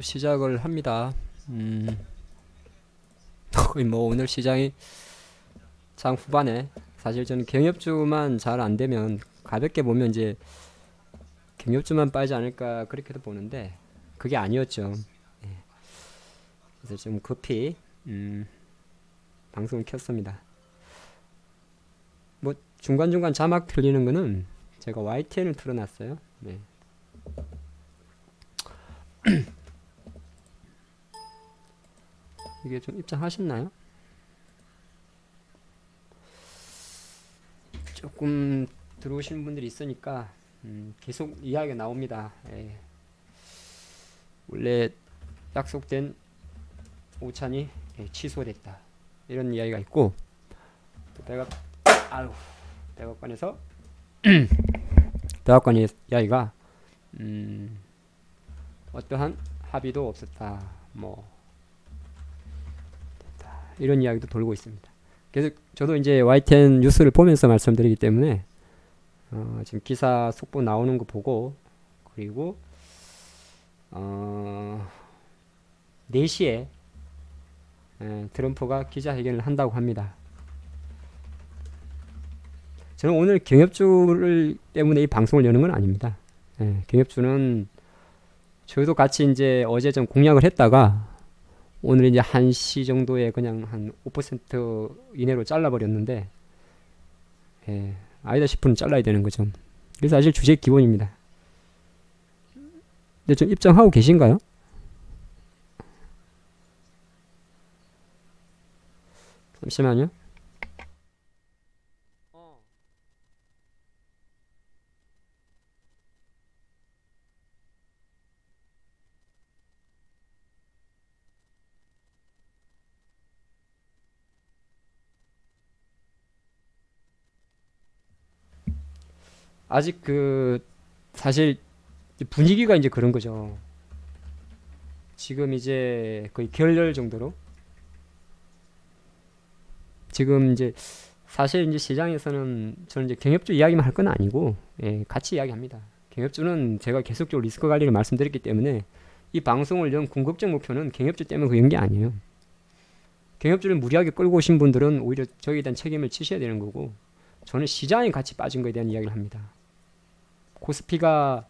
시작을 합니다. 음, 뭐 오늘 시장이 장 후반에 사실 저는 경협주만 잘 안 되면 가볍게 보면 이제 경협주만 빠지지 않을까 그렇게도 보는데 그게 아니었죠. 예. 그래서 좀 급히 음, 방송을 켰습니다. 뭐 중간중간 자막 틀리는 거는 제가 YTN을 틀어놨어요. 네. 이게 좀 입장하셨나요? 조금 들어오시는 분들이 있으니까 음, 계속 이야기가 나옵니다. 예. 원래 약속된 오찬이 예, 취소됐다 이런 이야기가 있고 또 백악 아유 백악관에서 백악관 이야기가 음, 어떠한 합의도 없었다 뭐 이런 이야기도 돌고 있습니다. 그래서 저도 이제 YTN 뉴스를 보면서 말씀드리기 때문에 어, 지금 기사 속보 나오는 거 보고 그리고 어, 4시에 에, 트럼프가 기자회견을 한다고 합니다. 저는 오늘 경협주를 때문에 이 방송을 여는 건 아닙니다. 예, 경협주는 저희도 같이 이제 어제 좀 공략을 했다가 오늘 이제 한 시 정도에 그냥 한 5% 이내로 잘라버렸는데 예, 아니다 싶으면 잘라야 되는 거죠. 그래서 사실 주식 기본입니다. 근데 좀 입장하고 계신가요? 잠시만요. 아직 그 사실 분위기가 이제 그런 거죠. 지금 이제 거의 결렬 정도로 지금 이제 사실 이제 시장에서는 저는 이제 경협주 이야기만 할 건 아니고 예, 같이 이야기합니다. 경협주는 제가 계속적으로 리스크 관리를 말씀드렸기 때문에 이 방송을 연 궁극적 목표는 경협주 때문에 그런 게 아니에요. 경협주를 무리하게 끌고 오신 분들은 오히려 저에 대한 책임을 지셔야 되는 거고 저는 시장이 같이 빠진 거에 대한 이야기를 합니다. 코스피가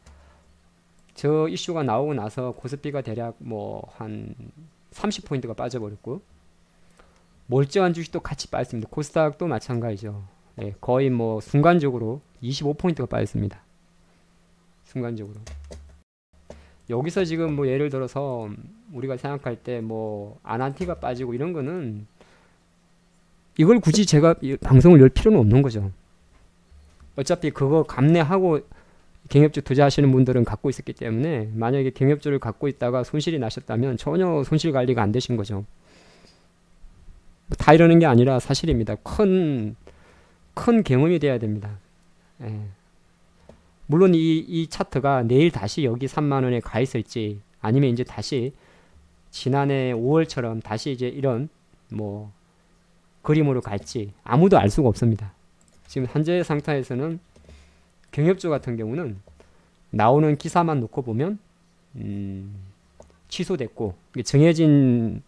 저 이슈가 나오고 나서 코스피가 대략 뭐 한 30포인트가 빠져버렸고 멀쩡한 주식도 같이 빠졌습니다. 코스닥도 마찬가지죠. 네, 거의 뭐 순간적으로 25포인트가 빠졌습니다. 순간적으로. 여기서 지금 뭐 예를 들어서 우리가 생각할 때 뭐 아난티가 빠지고 이런 거는 이걸 굳이 제가 방송을 열 필요는 없는 거죠. 어차피 그거 감내하고 경협주 투자하시는 분들은 갖고 있었기 때문에 만약에 경협주를 갖고 있다가 손실이 나셨다면 전혀 손실 관리가 안 되신 거죠. 뭐다 이러는 게 아니라 사실입니다. 큰, 큰 경험이 돼야 됩니다. 예. 물론 이, 이 차트가 내일 다시 여기 3만원에 가 있을지 아니면 이제 다시 지난해 5월처럼 다시 이제 이런 뭐 그림으로 갈지 아무도 알 수가 없습니다. 지금 현재 상태에서는 경협주 같은 경우는 나오는 기사만 놓고 보면 음, 취소됐고 정해진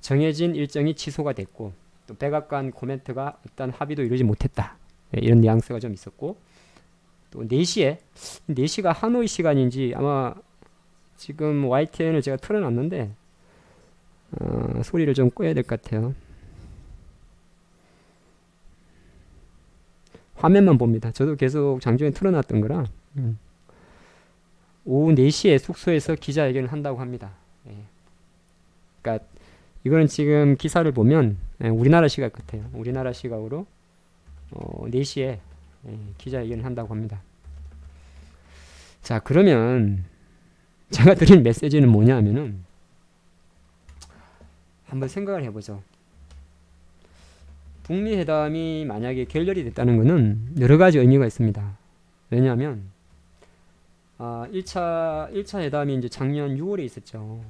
정해진 일정이 취소가 됐고 또 백악관 코멘트가 일단 합의도 이루지 못했다. 네, 이런 뉘앙스가 좀 있었고 또 4시에 4시가 하노이 시간인지 아마 지금 YTN을 제가 틀어놨는데 어, 소리를 좀 꺼야 될 것 같아요 화면만 봅니다. 저도 계속 장중에 틀어놨던 거라 음. 오후 4시에 숙소에서 기자회견을 한다고 합니다. 예. 그러니까 이거는 지금 기사를 보면 예, 우리나라 시각 같아요. 우리나라 시각으로 어, 4시에 예, 기자회견을 한다고 합니다. 자 그러면 제가 드린 메시지는 뭐냐 하면은 한번 생각을 해보죠. 북미 회담이 만약에 결렬이 됐다는 것은 여러 가지 의미가 있습니다. 왜냐하면 아, 1차 1차 회담이 이제 작년 6월에 있었죠.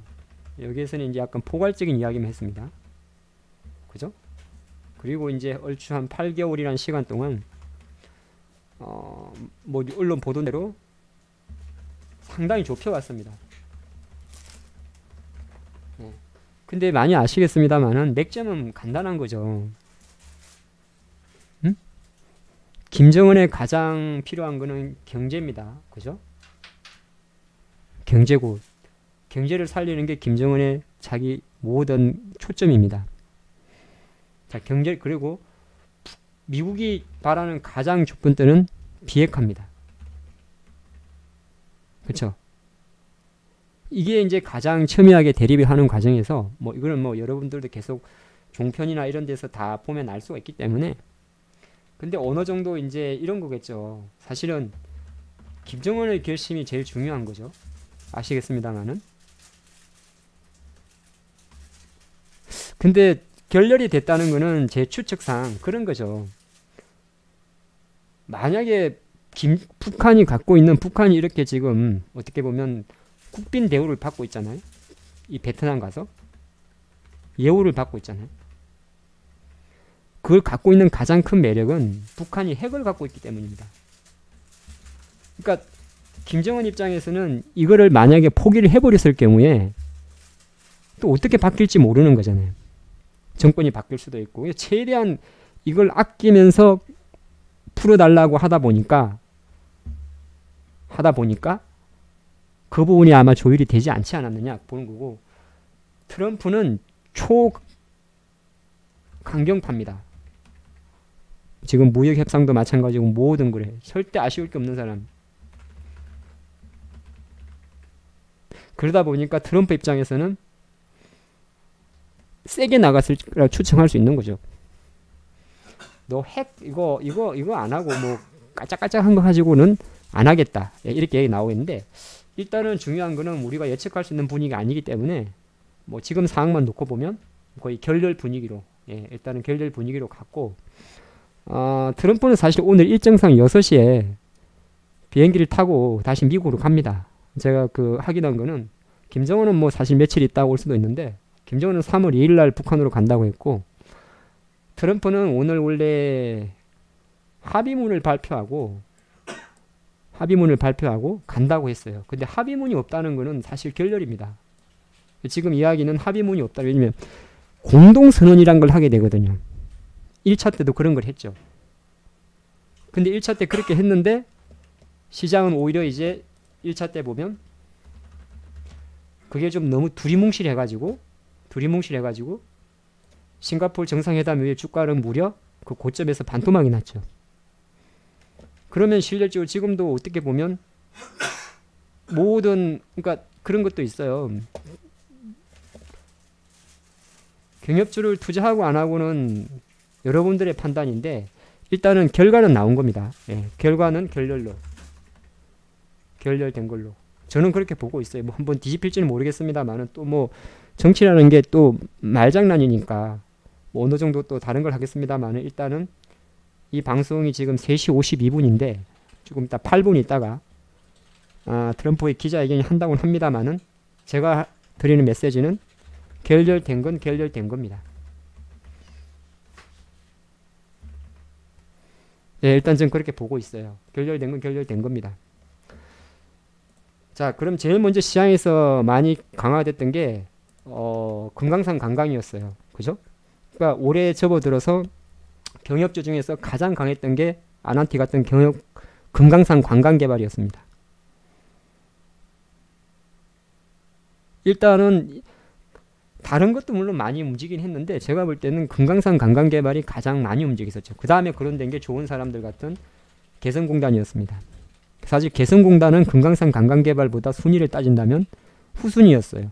여기에서는 이제 약간 포괄적인 이야기만 했습니다. 그죠? 그리고 이제 얼추 한 8개월이라는 시간 동안 어, 뭐 언론 보도대로 상당히 좁혀왔습니다. 근데 많이 아시겠습니다만은 맥점은 간단한 거죠. 김정은에 가장 필요한 거는 경제입니다. 그죠? 경제고 경제를 살리는 게 김정은의 자기 모든 초점입니다. 자, 경제 그리고 미국이 바라는 가장 좁은 뜻은 비핵화입니다. 그렇죠? 이게 이제 가장 첨예하게 대립이 하는 과정에서 뭐 이거는 뭐 여러분들도 계속 종편이나 이런 데서 다 보면 알 수가 있기 때문에 근데 어느 정도 이제 이런 거겠죠. 사실은 김정은의 결심이 제일 중요한 거죠. 아시겠습니다만은 근데 결렬이 됐다는 거는 제 추측상 그런 거죠. 만약에 김, 북한이 갖고 있는 북한이 이렇게 지금 어떻게 보면 국빈 대우를 받고 있잖아요. 이 베트남 가서 예우를 받고 있잖아요. 그걸 갖고 있는 가장 큰 매력은 북한이 핵을 갖고 있기 때문입니다. 그러니까 김정은 입장에서는 이거를 만약에 포기를 해버렸을 경우에 또 어떻게 바뀔지 모르는 거잖아요. 정권이 바뀔 수도 있고 최대한 이걸 아끼면서 풀어달라고 하다 보니까 하다 보니까 그 부분이 아마 조율이 되지 않지 않았느냐 보는 거고 트럼프는 초 강경파입니다. 지금 무역 협상도 마찬가지고 모든 그래 절대 아쉬울 게 없는 사람. 그러다 보니까 트럼프 입장에서는 세게 나갔을 거라 추측할 수 있는 거죠. 너 핵 이거 이거 이거 안 하고 뭐 까짝까짝한 거 가지고는 안 하겠다 예, 이렇게 얘기 나오겠는데 일단은 중요한 거는 우리가 예측할 수 있는 분위기가 아니기 때문에 뭐 지금 상황만 놓고 보면 거의 결렬 분위기로 예, 일단은 결렬 분위기로 갔고 어, 트럼프는 사실 오늘 일정상 6시에 비행기를 타고 다시 미국으로 갑니다. 제가 그 확인한 거는 김정은은 뭐 사실 며칠 있다 올 수도 있는데 김정은은 3월 2일 날 북한으로 간다고 했고 트럼프는 오늘 원래 합의문을 발표하고 합의문을 발표하고 간다고 했어요. 근데 합의문이 없다는 것은 사실 결렬입니다. 지금 이야기는 합의문이 없다. 왜냐면 공동선언이란 걸 하게 되거든요. 1차 때도 그런 걸 했죠. 근데 1차 때 그렇게 했는데 시장은 오히려 이제 1차 때 보면 그게 좀 너무 두리뭉실해가지고 두리뭉실해가지고 싱가폴 정상회담 이후에 주가는 무려 그 고점에서 반토막이 났죠. 그러면 실질적으로 지금도 어떻게 보면 모든 그러니까 그런 것도 있어요. 경협주를 투자하고 안 하고는 여러분들의 판단인데 일단은 결과는 나온 겁니다. 예, 결과는 결렬로 결렬된 걸로 저는 그렇게 보고 있어요. 뭐 한번 뒤집힐지는 모르겠습니다만은 또 뭐 정치라는 게 또 말장난이니까 뭐 어느 정도 또 다른 걸 하겠습니다만은 일단은 이 방송이 지금 3시 52분인데 조금 이따 8분 있다가 아, 트럼프의 기자회견이 한다고는 합니다만은 제가 드리는 메시지는 결렬된 건 결렬된 겁니다. 네, 일단 전 그렇게 보고 있어요. 결렬된 건 결렬된 겁니다. 자, 그럼 제일 먼저 시장에서 많이 강화됐던 게 어, 금강산 관광이었어요. 그죠? 그러니까 올해 접어들어서 경협주 중에서 가장 강했던 게 아난티 같은 경협 금강산 관광 개발이었습니다. 일단은 다른 것도 물론 많이 움직이긴 했는데 제가 볼 때는 금강산 관광 개발이 가장 많이 움직였었죠. 그 다음에 그런 된 게 좋은 사람들 같은 개성공단이었습니다. 사실 개성공단은 금강산 관광 개발보다 순위를 따진다면 후순위였어요.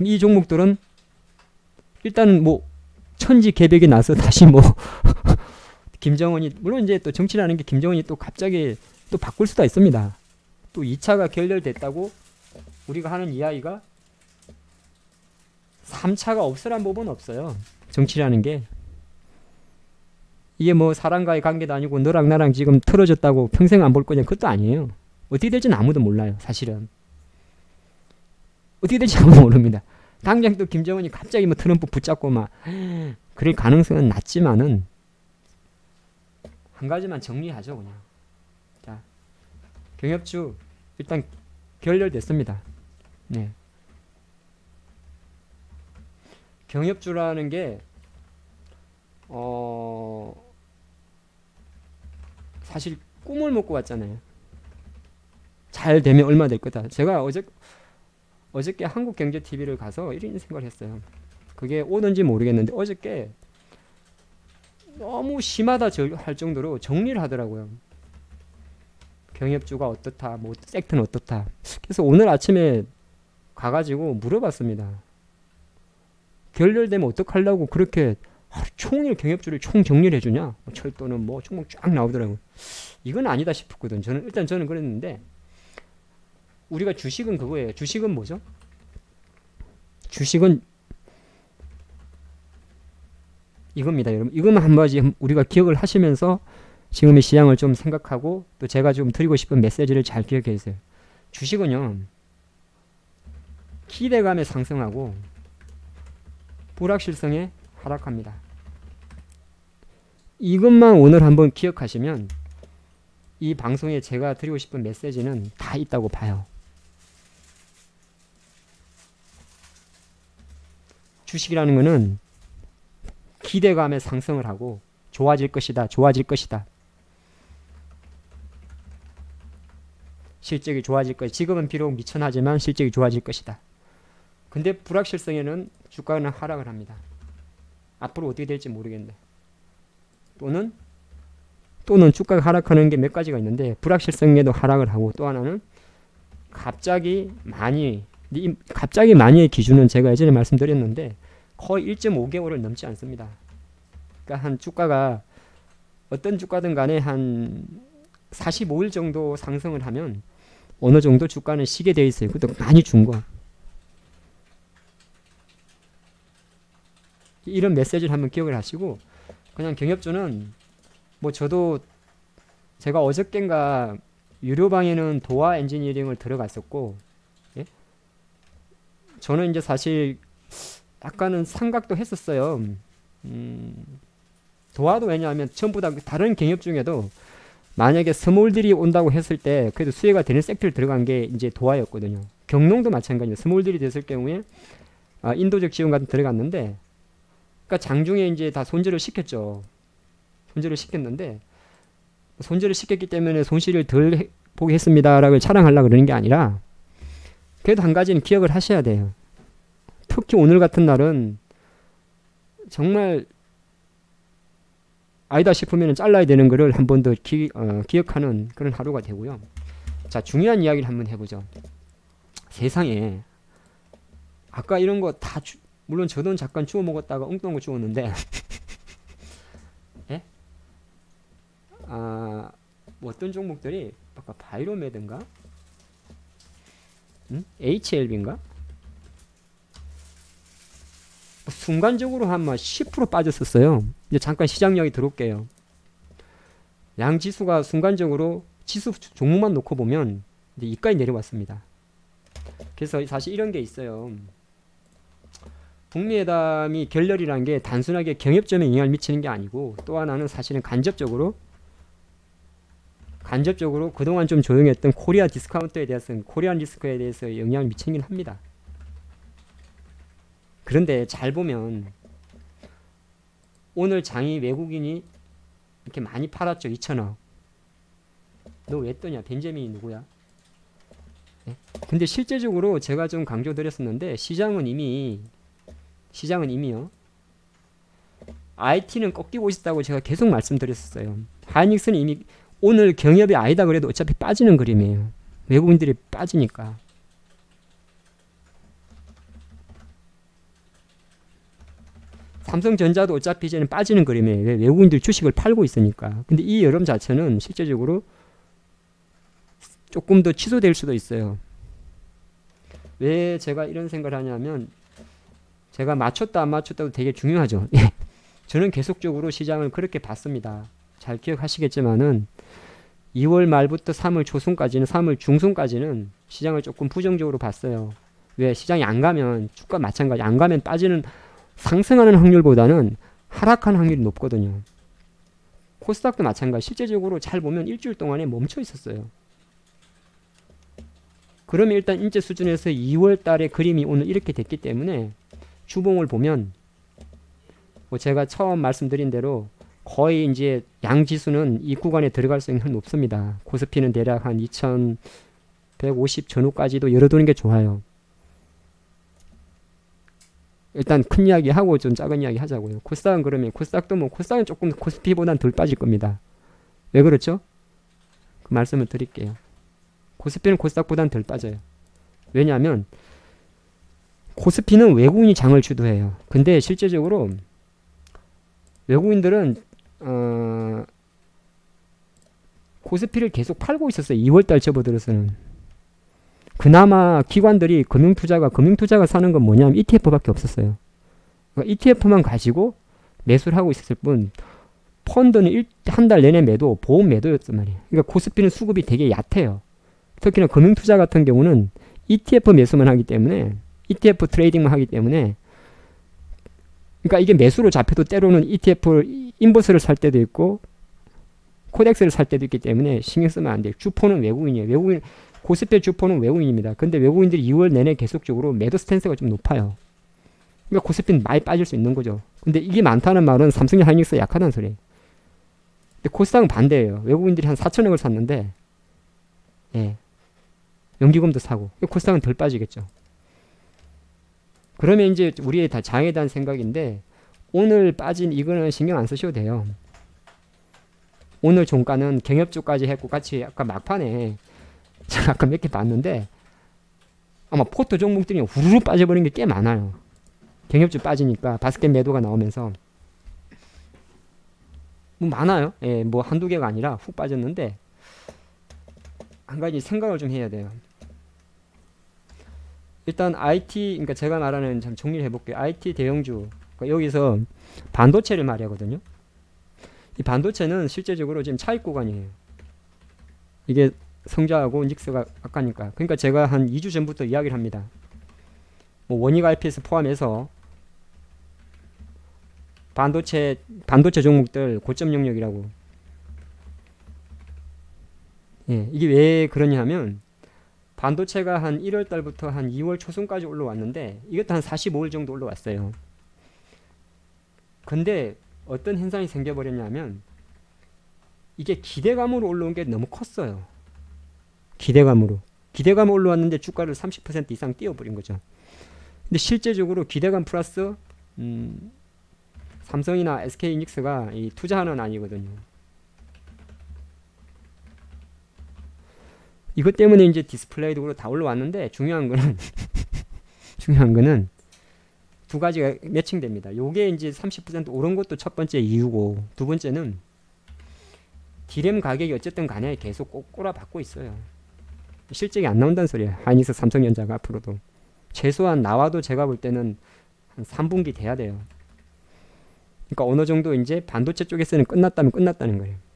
이 종목들은 일단은 뭐 천지 개벽이 나서 다시 뭐 김정은이 물론 이제 또 정치라는 게 김정은이 또 갑자기 또 바꿀 수도 있습니다. 또 2차가 결렬됐다고 우리가 하는 이야기가 3차가 없으란 법은 없어요. 정치라는 게 이게 뭐 사람과의 관계도 아니고 너랑 나랑 지금 틀어졌다고 평생 안 볼 거냐 그것도 아니에요. 어떻게 될지는 아무도 몰라요. 사실은 어떻게 될지 아무도 모릅니다. 당장 또 김정은이 갑자기 뭐 트럼프 붙잡고 막 그럴 가능성은 낮지만은 한 가지만 정리하죠 그냥. 자 경협주 일단 결렬됐습니다. 네. 경협주라는 게 어, 사실 꿈을 먹고 왔잖아요. 잘 되면 얼마 될 거다. 제가 어제 어저께 한국경제TV를 가서 이런 생각을 했어요. 그게 오는지 모르겠는데 어저께 너무 심하다 할 정도로 정리를 하더라고요. 경협주가 어떻다, 뭐 섹트는 어떻다. 그래서 오늘 아침에 가가지고 물어봤습니다. 결렬되면 어떡하려고 그렇게 종일 경협주를 총 정리를 해주냐? 뭐 철도는 뭐 종목 쫙 나오더라고요. 이건 아니다 싶었거든. 저는 일단 저는 그랬는데 우리가 주식은 그거예요. 주식은 뭐죠? 주식은 이겁니다, 여러분. 이것만 한 가지 우리가 기억을 하시면서 지금의 시장을 좀 생각하고 또 제가 좀 드리고 싶은 메시지를 잘 기억해 주세요. 주식은요. 기대감에 상승하고 불확실성에 하락합니다. 이것만 오늘 한번 기억하시면 이 방송에 제가 드리고 싶은 메시지는 다 있다고 봐요. 주식이라는 것은 기대감에 상승을 하고 좋아질 것이다. 좋아질 것이다. 실적이 좋아질 것. 지금은 비록 미천하지만 실적이 좋아질 것이다. 근데 불확실성에는 주가는 하락을 합니다. 앞으로 어떻게 될지 모르겠는데. 또는 또는 주가가 하락하는 게 몇 가지가 있는데 불확실성에도 하락을 하고 또 하나는 갑자기 많이 갑자기 많이의 기준은 제가 예전에 말씀드렸는데 거의 1.5개월을 넘지 않습니다. 그러니까 한 주가가 어떤 주가든 간에 한 45일 정도 상승을 하면 어느 정도 주가는 쉬게 돼 있어요. 그것도 많이 준 거. 이런 메시지를 한번 기억을 하시고 그냥 경협주는 뭐 저도 제가 어저께인가 유료 방에는 도화 엔지니어링을 들어갔었고 예? 저는 이제 사실 약간은 생각도 했었어요. 음, 도화도 왜냐하면 전부 다 다른 경협 중에도 만약에 스몰들이 온다고 했을 때 그래도 수혜가 되는 섹터를 들어간 게 이제 도화였거든요. 경농도 마찬가지예요. 스몰들이 됐을 경우에 아, 인도적 지원 같은 들어갔는데 그러니까 장중에 이제 다 손절을 시켰죠. 손절을 시켰는데 손절을 시켰기 때문에 손실을 덜 보게 했습니다라고 자랑하려고 그러는 게 아니라 그래도 한 가지는 기억을 하셔야 돼요. 특히 오늘 같은 날은 정말 아니다 싶으면 잘라야 되는 것을 한번 더 어, 기억하는 그런 하루가 되고요. 자, 중요한 이야기를 한번 해보죠. 세상에 아까 이런 거 다 물론 저도 잠깐 주워 먹었다가 엉뚱한 거 주웠는데 예? 아, 뭐 어떤 종목들이 아까 바이로메드인가? 음? HLB인가? 순간적으로 한10% 빠졌었어요. 이제 잠깐 시장력이 들어올게요. 양 지수가 순간적으로 지수 종목만 놓고 보면 이제 이까지 내려왔습니다. 그래서 사실 이런 게 있어요. 북미회담이 결렬이라는 게 단순하게 경협점에 영향을 미치는 게 아니고 또 하나는 사실은 간접적으로 간접적으로 그동안 좀 조용했던 코리아 디스카운트에 대해서는 코리안 리스크에 대해서 영향을 미치긴 합니다. 그런데 잘 보면 오늘 장이 외국인이 이렇게 많이 팔았죠. 2천억. 너 왜 떠냐? 벤제민이 누구야? 네? 근데 실제적으로 제가 좀 강조드렸었는데 시장은 이미 시장은 이미요. IT는 꺾이고 있다고 제가 계속 말씀드렸었어요. 하이닉스는 이미 오늘 경협이 아니다 그래도 어차피 빠지는 그림이에요. 외국인들이 빠지니까. 삼성전자도 어차피 이제는 빠지는 그림이에요. 왜? 외국인들 주식을 팔고 있으니까. 근데 이 여름 자체는 실제적으로 조금 더 취소될 수도 있어요. 왜 제가 이런 생각을 하냐면 제가 맞췄다 안 맞췄다도 되게 중요하죠. 예. 저는 계속적으로 시장을 그렇게 봤습니다. 잘 기억하시겠지만은 2월 말부터 3월 초순까지는 3월 중순까지는 시장을 조금 부정적으로 봤어요. 왜 시장이 안 가면 주가 마찬가지 안 가면 빠지는 상승하는 확률보다는 하락하는 확률이 높거든요. 코스닥도 마찬가지. 실제적으로 잘 보면 일주일 동안에 멈춰 있었어요. 그러면 일단 인제 수준에서 2월 달에 그림이 오늘 이렇게 됐기 때문에 주봉을 보면 뭐 제가 처음 말씀드린 대로 거의 이제 양지수는 이 구간에 들어갈 수 있는 건 없습니다. 코스피는 대략 한 2150 전후까지도 열어두는 게 좋아요. 일단 큰 이야기 하고 좀 작은 이야기 하자고요. 코스닥은 그러면 코스닥도 뭐 코스닥은 조금 코스피보단 덜 빠질 겁니다. 왜 그렇죠? 그 말씀을 드릴게요. 코스피는 코스닥보단 덜 빠져요. 왜냐하면 코스피는 외국인이 장을 주도해요. 근데 실제적으로 외국인들은 어, 코스피를 계속 팔고 있었어요. 2월달 접어들어서는. 그나마 기관들이 금융투자가 금융투자가 사는 건 뭐냐면 ETF밖에 없었어요. 그러니까 ETF만 가지고 매수를 하고 있었을 뿐 펀드는 한 달 내내 매도, 보험 매도였단 말이에요. 그러니까 코스피는 수급이 되게 얕아요. 특히나 금융투자 같은 경우는 ETF 매수만 하기 때문에 ETF 트레이딩만 하기 때문에 그러니까 이게 매수로 잡혀도 때로는 ETF 인버스를 살 때도 있고 코덱스를 살 때도 있기 때문에 신경 쓰면 안 돼요. 주포는 외국인이에요. 외국인 고스페 주포는 외국인입니다. 근데 외국인들이 2월 내내 계속적으로 매도 스탠스가 좀 높아요. 그러니까 고스피는 많이 빠질 수 있는 거죠. 근데 이게 많다는 말은 삼성이 하이닉스 약하다는 소리예요. 근데 코스닥은 반대예요. 외국인들이 한 4천억을 샀는데 예. 연기금도 사고 코스닥은 덜 빠지겠죠. 그러면 이제 우리의 다 장에 대한 생각인데 오늘 빠진 이거는 신경 안 쓰셔도 돼요. 오늘 종가는 경협주까지 했고 같이 아까 막판에 제가 아까 몇 개 봤는데 아마 포토 종목들이 후루룩 빠져버린 게 꽤 많아요. 경협주 빠지니까 바스켓 매도가 나오면서 뭐 많아요. 예, 뭐 한두 개가 아니라 훅 빠졌는데 한 가지 생각을 좀 해야 돼요. 일단 IT 그러니까 제가 말하는 참 정리를 해볼게요. IT 대형주 그러니까 여기서 반도체를 말하거든요. 이 반도체는 실제적으로 지금 차익 구간이에요. 이게 성자하고 닉스가 아까니까. 그러니까 제가 한 2주 전부터 이야기를 합니다. 뭐 원익 IPS 포함해서 반도체 반도체 종목들 고점 영역이라고. 예, 이게 왜 그러냐 하면 반도체가 한 1월 달부터 한 2월 초순까지 올라왔는데 이것도 한 45일 정도 올라왔어요. 근데 어떤 현상이 생겨버렸냐면 이게 기대감으로 올라온 게 너무 컸어요. 기대감으로. 기대감 올라왔는데 주가를 30% 이상 띄워버린 거죠. 근데 실제적으로 기대감 플러스 음, 삼성이나 SK이닉스가 이 투자하는 아니거든요. 이것 때문에 이제 디스플레이도 다 올라왔는데 중요한 거는 중요한 거는 두 가지가 매칭됩니다. 요게 이제 30% 오른 것도 첫 번째 이유고 두 번째는 디램 가격이 어쨌든 간에 계속 꼬꼬라 받고 있어요. 실적이 안 나온다는 소리예요. 하이닉스 삼성전자가 앞으로도 최소한 나와도 제가 볼 때는 한 3분기 돼야 돼요. 그러니까 어느 정도 이제 반도체 쪽에서는 끝났다면 끝났다는 거예요.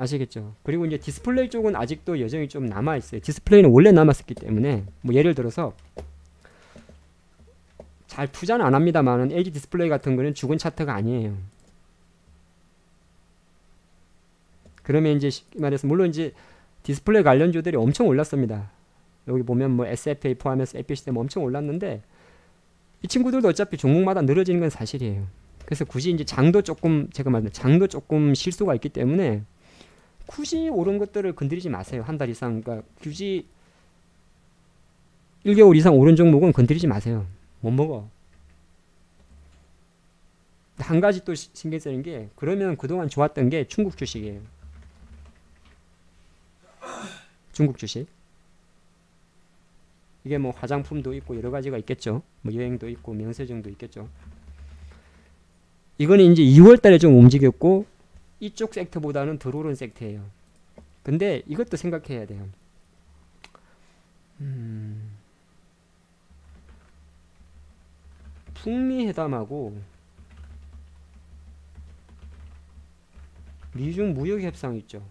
아시겠죠? 그리고 이제 디스플레이 쪽은 아직도 여전히 좀 남아 있어요. 디스플레이는 원래 남았었기 때문에 뭐 예를 들어서 잘 투자는 안 합니다만은 LG 디스플레이 같은 거는 죽은 차트가 아니에요. 그러면 이제 말해서 물론 이제 디스플레이 관련주들이 엄청 올랐습니다. 여기 보면 뭐 SFA 포함해서 에피시스템 엄청 올랐는데 이 친구들도 어차피 종목마다 늘어지는 건 사실이에요. 그래서 굳이 이제 장도 조금 제가 말한 장도 조금 실수가 있기 때문에 굳이 오른 것들을 건드리지 마세요. 한 달 이상 그러니까 굳이 1개월 이상 오른 종목은 건드리지 마세요. 못 먹어. 한 가지 또 신경 쓰는 게 그러면 그동안 좋았던 게 중국 주식이에요. 중국 주식. 이게 뭐 화장품도 있고 여러 가지가 있겠죠. 뭐 여행도 있고 명세정도 있겠죠. 이거는 이제 2월 달에 좀 움직였고 이쪽 섹터보다는 덜 오른 섹터예요. 근데 이것도 생각해야 돼요. 음, 북미 회담하고 미중 무역 협상 있죠.